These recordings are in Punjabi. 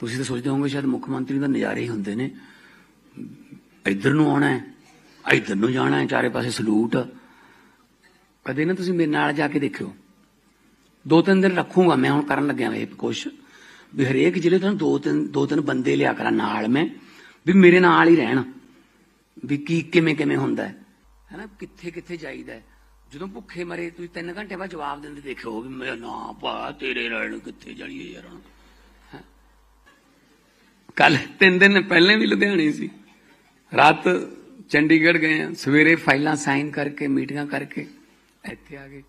ਤੁਸੀਂ ਤਾਂ ਸੋਚਦੇ ਹੋਵੋਗੇ ਸ਼ਾਇਦ ਮੁੱਖ ਮੰਤਰੀ ਦਾ ਨਜ਼ਾਰੇ ਹੀ ਹੁੰਦੇ ਨੇ। ਇੱਧਰ ਨੂੰ ਆਉਣਾ ਹੈ, ਇੱਧਰ ਨੂੰ ਜਾਣਾ ਹੈ, ਚਾਰੇ ਪਾਸੇ ਸਲੂਟ। ਕਦੇ ਨਾ ਤੁਸੀਂ ਮੇਰੇ ਨਾਲ ਜਾ ਕੇ ਦੇਖਿਓ। ਦੋ ਤਿੰਨ ਦਿਨ ਰੱਖੂਗਾ ਮੈਂ, ਹੁਣ ਕਰਨ ਲੱਗਿਆ ਇਹ ਕੁਛ। ਵੀ ਹਰੇਕ ਜ਼ਿਲ੍ਹੇ ਤੋਂ ਦੋ ਤਿੰਨ ਦੋ ਤਿੰਨ ਬੰਦੇ ਲਿਆ ਕਰਾਂ ਨਾਲ ਮੈਂ, ਵੀ ਮੇਰੇ ਨਾਲ ਹੀ ਰਹਿਣ। ਵੀ ਕੀ, ਕਿਵੇਂ ਕਿਵੇਂ ਹੁੰਦਾ ਹੈ। ਹੈਨਾ, ਕਿੱਥੇ ਕਿੱਥੇ ਜਾਈਦਾ ਜਦੋਂ ਭੁੱਖੇ ਮਰੇ, ਤੁਸੀਂ 3 ਘੰਟੇ ਬਾਅਦ ਜਵਾਬ ਦਿੰਦੇ ਦੇਖਿਓ ਵੀ ਮੈਂ ਨਾ ਭਾ ਤੇਰੇ ਨਾਲ ਕਿੱਥੇ ਜਾਈਏ ਯਾਰ। ਕੱਲ ਤਿੰਨ ਦਿਨ ਪਹਿਲਾਂ ਵੀ ਲੁਧਿਆਣੇ ਸੀ। ਰਾਤ ਚੰਡੀਗੜ੍ਹ ਗਏ ਆ, ਸਵੇਰੇ ਫਾਈਲਾਂ ਸਾਈਨ ਕਰਕੇ, ਮੀਟਿੰਗਾਂ ਕਰਕੇ ਇੱਥੇ ਆ ਗਏ।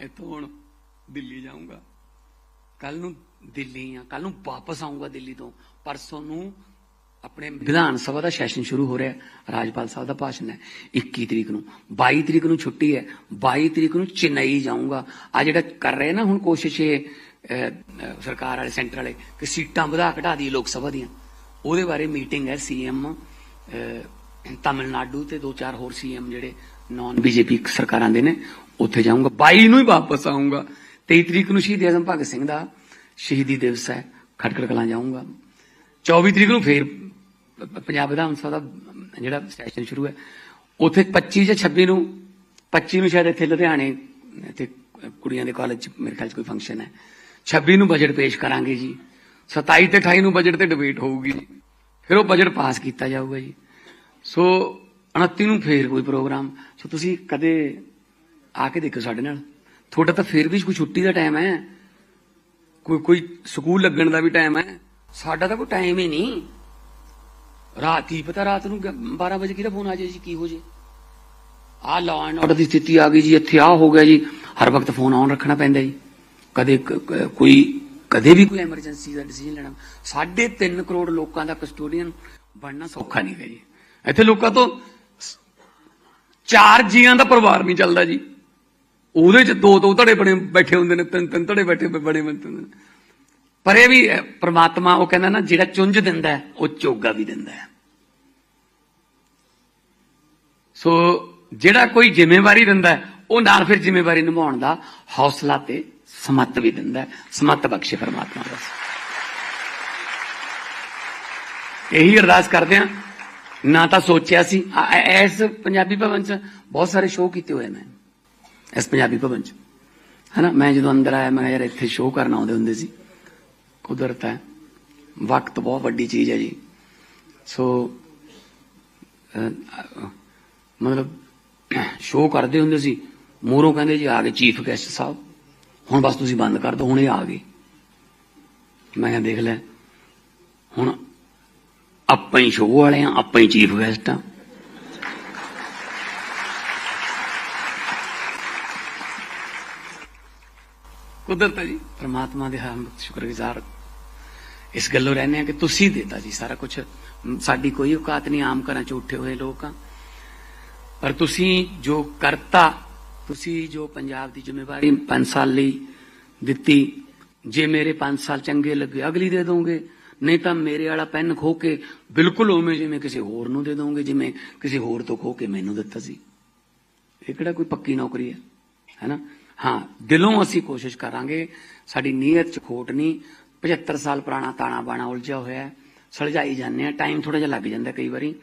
ਇੱਥੋਂ ਹੁਣ ਦਿੱਲੀ ਜਾਊਂਗਾ। ਕੱਲ ਨੂੰ ਦਿੱਲੀ ਆ ਕੱਲ ਨੂੰ ਵਾਪਸ ਆਊਂਗਾ ਦਿੱਲੀ ਤੋਂ। ਪਰਸੋਂ ਨੂੰ ਆਪਣੇ ਵਿਧਾਨ ਸਭਾ ਦਾ ਸੈਸ਼ਨ ਸ਼ੁਰੂ ਹੋ ਰਿਹਾ, ਰਾਜਪਾਲ ਸਾਹਿਬ ਦਾ ਭਾਸ਼ਣ ਹੈ 21 ਤਰੀਕ ਨੂੰ। 22 ਤਰੀਕ ਨੂੰ ਛੁੱਟੀ ਹੈ 22 ਤਰੀਕ ਨੂੰ ਚੇਨਈ ਜਾਊਂਗਾ। ਆ ਜਿਹੜਾ ਕਰ ਰਹੇ ਨਾ ਹੁਣ ਕੋਸ਼ਿਸ਼ ਇਹ ਸਰਕਾਰ ਵਾਲੇ, ਸੈਂਟਰ ਵਾਲੇ, ਕਿ ਸੀਟਾਂ ਵਧਾ ਘਟਾ ਦੀ ਲੋਕ ਸਭਾ ਦੀਆਂ। ਉਹਦੇ ਬਾਰੇ ਮੀਟਿੰਗ ਹੈ ਸੀਐਮ ਤਾਮਿਲਨਾਡੂ ਤੇ ਦੋ ਚਾਰ ਹੋਰ ਸੀਐਮ ਜਿਹੜੇ ਨਾਨ ਬੀਜੇਪੀ ਸਰਕਾਰਾਂ ਦੇ ਨੇ, ਉੱਥੇ ਜਾਊਂਗਾ। 22 ਨੂੰ ਹੀ ਵਾਪਸ ਆਊਂਗਾ। 23 ਤਰੀਕ ਨੂੰ ਸ਼ਹੀਦ ਅਜ਼ਮ ਭਗਤ ਸਿੰਘ ਦਾ ਸ਼ਹੀਦੀ ਦਿਵਸ ਹੈ, ਖਟਕੜ ਕਲਾਂ ਜਾਊਂਗਾ। 24 ਤਰੀਕ ਨੂੰ ਫੇਰ ਪੰਜਾਬ ਵਿਧਾਨ ਸਭਾ ਦਾ ਜਿਹੜਾ ਸੈਸ਼ਨ ਸ਼ੁਰੂ ਹੈ। ਉੱਥੇ 25 ਜਾਂ 26 ਨੂੰ 25 ਨੂੰ ਸ਼ਾਇਦ ਇੱਥੇ ਲੁਧਿਆਣੇ ਇੱਥੇ ਕੁੜੀਆਂ ਦੇ ਕਾਲਜ ਮੇਰੇ ਖਿਆਲ ਚ ਕੋਈ ਫੰਕਸ਼ਨ ਹੈ। 26 ਨੂੰ ਬਜਟ ਪੇਸ਼ ਕਰਾਂਗੇ ਜੀ। 27 ਤੇ 28 ਨੂੰ ਬਜਟ ਤੇ ਡਿਬੇਟ ਹੋਊਗੀ ਜੀ। ਫਿਰ ਉਹ ਬਜਟ ਪਾਸ ਕੀਤਾ ਜਾਊਗਾ ਜੀ। ਸੋ 29 ਨੂੰ ਫੇਰ ਕੋਈ ਪ੍ਰੋਗਰਾਮ ਸੋ ਤੁਸੀਂ ਕਦੇ ਆ ਕੇ ਦੇਖੋ ਸਾਡੇ ਨਾਲ। ਤੁਹਾਡਾ ਤਾਂ ਫੇਰ ਵੀ ਕੋਈ ਛੁੱਟੀ ਦਾ ਟਾਈਮ ਹੈ। ਕੋਈ ਕੋਈ ਸਕੂਲ ਲੱਗਣ ਦਾ ਵੀ ਟਾਈਮ ਹੈ। ਸਾਡਾ ਤਾਂ ਕੋਈ ਟਾਈਮ ਹੀ ਨਹੀਂ। ਰਾਤ ਹੀ ਪਤਾ ਰਾਤ ਨੂੰ 12 ਵਜੇ ਕਿਹਦਾ ਫੋਨ ਆ ਜਾਏ ਜੀ, ਕੀ ਹੋ ਜੇ ਆ ਲਾਅ ਐਂਡ ਆਰਡਰ ਦੀ ਸਥਿਤੀ ਆ ਗਈ ਜੀ। ਇੱਥੇ ਆ ਹੋ ਗਿਆ ਜੀ। ਹਰ ਵਕਤ ਫੋਨ ਆਨ ਰੱਖਣਾ ਪੈਂਦਾ ਜੀ। ਕਦੇ ਕੋਈ ਕਦੇ ਵੀ ਕੋਈ ਐਮਰਜੈਂਸੀ ਦਾ ਡਿਸੀਜਨ ਲੈਣਾ। 3.5 ਕਰੋੜ ਲੋਕਾਂ ਦਾ ਕਸਟੋਡੀਅਨ ਬਣਨਾ ਸੌਖਾ ਨਹੀਂ ਹੈ ਜੀ। ਇੱਥੇ ਲੋਕਾਂ ਤੋਂ ਚਾਰ ਜੀਆਂ ਦਾ ਪਰਿਵਾਰ ਨਹੀਂ ਚੱਲਦਾ ਜੀ। ਉਹਦੇ ਚ ਦੋ ਦੋ ਧੜੇ ਬਣੇ ਬੈਠੇ ਹੁੰਦੇ ਨੇ ਤਿੰਨ ਤਿੰਨ ਧੜੇ ਬੈਠੇ ਬੜੇ ਹੁੰਦੇ ਨੇ। ਪਰ ਇਹ ਵੀ ਹੈ, ਪ੍ਰਮਾਤਮਾ ਉਹ ਕਹਿੰਦਾ ਨਾ ਜਿਹੜਾ ਚੁੰਝ ਦਿੰਦਾ ਉਹ ਚੋਗਾ ਵੀ ਦਿੰਦਾ ਸੋ ਜਿਹੜਾ ਕੋਈ ਜ਼ਿੰਮੇਵਾਰੀ ਦਿੰਦਾ ਉਹ ਨਾਲ ਫਿਰ ਜ਼ਿੰਮੇਵਾਰੀ ਨਿਭਾਉਣ ਦਾ ਹੌਸਲਾ ਤੇ ਸਮੱਤ ਵੀ ਦਿੰਦਾ ਹੈ। ਸਮੱਤ ਬਖਸ਼ੇ ਪਰਮਾਤਮਾ ਬਸ ਇਹੀ ਅਰਦਾਸ ਕਰਦੇ ਆ ਨਾ ਤਾਂ ਸੋਚਿਆ ਸੀ। ਇਸ ਪੰਜਾਬੀ ਭਵਨ ਚ ਬਹੁਤ ਸਾਰੇ ਸ਼ੋਅ ਕੀਤੇ ਹੋਏ ਮੈਂ ਇਸ ਪੰਜਾਬੀ ਭਵਨ ਚ। ਹਨਾ? ਮੈਂ ਜਦੋਂ ਅੰਦਰ ਆਇਆ, ਮੈਂ ਕਿਹਾ ਯਾਰ ਇੱਥੇ ਸ਼ੋਅ ਕਰਨ ਆਉਂਦੇ ਹੁੰਦੇ ਸੀ। ਕੁਦਰਤ ਹੈ। ਵਕਤ ਬਹੁਤ ਵੱਡੀ ਚੀਜ਼ ਹੈ ਜੀ। ਸੋ ਮਤਲਬ ਸ਼ੋਅ ਕਰਦੇ ਹੁੰਦੇ ਸੀ। ਮੋਰੋਂ ਕਹਿੰਦੇ ਜੀ, ਆ ਗਏ ਚੀਫ ਗੈਸਟ ਸਾਹਿਬ। ਹੁਣ ਬਸ ਤੁਸੀਂ ਬੰਦ ਕਰ ਦਿਓ, ਹੁਣ ਇਹ ਆ ਗਏ। ਮੈਂ ਕਿਹਾ, ਦੇਖ ਲੈ, ਹੁਣ ਆਪਾਂ ਹੀ ਸ਼ੋਅ ਵਾਲੇ ਆ, ਆਪਾਂ ਹੀ ਚੀਫ ਗੈਸਟ ਆ। ਕੁਦਰਤ ਜੀ, ਪ੍ਰਮਾਤਮਾ ਦੇ ਹਮ ਸ਼ੁਕਰਗੁਜ਼ਾਰ। ਇਸ ਗੱਲੋਂ ਰਹਿੰਦੇ ਆ ਕਿ ਤੁਸੀਂ ਦੇਤਾ ਜੀ ਸਾਰਾ ਕੁਝ ਸਾਡੀ ਕੋਈ ਔਕਾਤ ਨਹੀਂ, ਆਮ ਘਰਾਂ ਚ ਉੱਠੇ ਹੋਏ ਲੋਕ ਆ। ਪਰ ਤੁਸੀਂ ਜੋ ਕਰਤਾ ਤੁਸੀਂ ਜੋ ਪੰਜਾਬ ਦੀ ਜ਼ਿੰਮੇਵਾਰੀ 5 ਸਾਲ ਲਈ ਦਿੱਤੀ, ਜੇ ਮੇਰੇ 5 ਸਾਲ ਚੰਗੇ ਲੱਗੇ, ਅਗਲੀ ਦੇ ਦੋਗੇ। ਨਹੀਂ ਤਾਂ ਮੇਰੇ ਵਾਲਾ ਪੈਨ ਖੋ ਕੇ ਬਿਲਕੁਲ ਉਵੇਂ ਜਿਵੇਂ ਕਿਸੇ ਹੋਰ ਨੂੰ ਦੇ ਦੋਗੇ, ਜਿਵੇਂ ਕਿਸੇ ਹੋਰ ਤੋਂ ਖੋ ਕੇ ਮੈਨੂੰ ਦਿੱਤਾ ਸੀ। ਇਹ ਕਿਹੜਾ ਕੋਈ ਪੱਕੀ ਨੌਕਰੀ ਹੈ? ਹੈਨਾ? ਹਾਂ, ਦਿਲੋਂ ਅਸੀਂ ਕੋਸ਼ਿਸ਼ ਕਰਾਂਗੇ। ਸਾਡੀ ਨੀਅਤ ਚ ਖੋਟ ਨਹੀਂ। 75 ਸਾਲ ਪੁਰਾਣਾ ਤਾਣਾ ਬਾਣਾ ਉਲਝਿਆ ਹੋਇਆ ਹੈ। ਸੁਲਝਾਈ ਜਾਂਦੇ ਆ ਟਾਈਮ ਥੋੜਾ ਜਿਹਾ ਲੱਗ ਜਾਂਦਾ ਕਈ ਵਾਰੀ।